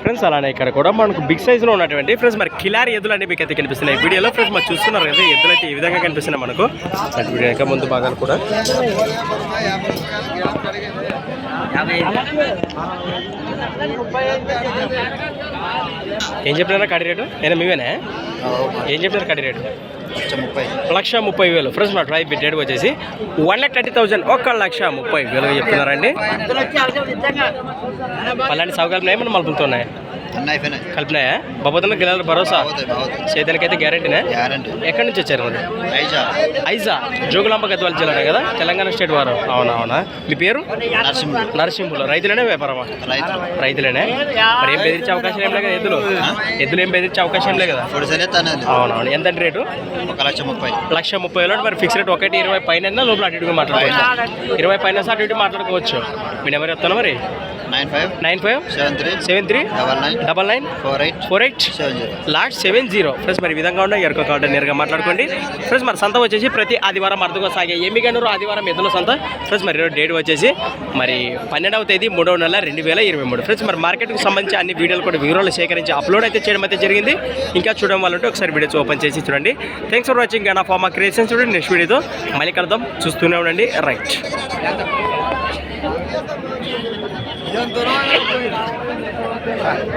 Friends అలానే ఇక్కడ కూడా మనకు బిగ్ సైజ్లో ఉన్నటువంటి ఫ్రెండ్స్ మరి కిలారి ఎద్దులు అనేవి మీకు అయితే కనిపిస్తున్నాయి వీడియోలో ఫ్రెండ్స్ మరి చూస్తున్నారు కదా ఎద్దులు అయితే ఈ విధంగా కనిపిస్తున్నాయి మనకు. వీడియో ఇంకా ముందు భాగాలు కూడా. ఏం చెప్పినారా? కాడి రేటు? నేను మీవేనా? ఏం చెప్పినారు కడి రేటు? ముప్పై. లక్ష ముప్పై వేలు. ఫ్రెండ్స్ మా ట్రై రేట్ వచ్చేసి వన్ లాక్ థర్టీ థౌసండ్. ఒక లక్ష ముప్పై వేలు చెప్తున్నారండి. అలాంటి సౌకర్యం ఏమన్నా అయిపోయినాయి కలిపినాయా? బాబోతున్న గిలాల భరోసా? అయితే గ్యారెంటీనే గ్యారంటీ ఎక్కడి నుంచి వచ్చారు మరి? ఐజా. ఐజా? జోగులాంబ గద్వాల జిల్లానే కదా? తెలంగాణ స్టేట్ వారు. అవునా అవునా మీ పేరు? నరసింహ నరసింహులు. రైతులేనే వ్యాపారమా? రైతులు. రైతులేనే? మరి ఏం బెదిరించే అవకాశం ఏం లేదు ఎద్దులు? ఎద్దులు ఏం బెదిరించే అవకాశం ఏం లేదు కదా? అవునవును. ఎంత రేటు? ఒక లక్ష ముప్పై. లక్ష ముప్పై వేలు మరి ఫిక్స్ రేట్ ఒకటి ఇరవై పైన లోపల అటు ఇటుగా మాట్లాడుకోవచ్చు. ఇరవై పైన అటు ఇటు మాట్లాడుకోవచ్చు. మీ నెంబర్ చెప్తాను మరి? Nine five nine five seven three seven three double nine double nine four eight four eight seven zero. Last seven zero. Friends మరి విధంగా ఎరుక నేరుగా మాట్లాడుకోండి. ఫ్రెండ్స్ మరి సంత వచ్చేసి ప్రతి ఆదివారం అర్థంగా సాగే ఎమ్మిగనూరు ఆదివారం ఎద్దుల సంత. ఫ్రెండ్స్ మరి డేట్ వచ్చేసి మరి పన్నెండవ తేదీ మూడవ నెల రెండు వేల ఇరవై మూడు. ఫ్రెండ్స్ మరి మార్కెట్కి సంబంధించి అన్ని వీడియోలు కూడా వివరాలు సేకరించి అప్లోడ్ అయితే చేయడం అయితే జరిగింది. ఇంకా చూడడం వల్ల ఉంటే ఒకసారి వీడియోస్ ఓపెన్ చేసి చూడండి. థ్యాంక్స్ ఫర్ వాచింగ్ నా ఫార్మా క్రియేషన్స్ చూడండి నెక్స్ట్ వీడియోతో మళ్ళీ కలుద్దాం. చూస్తూనే ఉండండి. Right right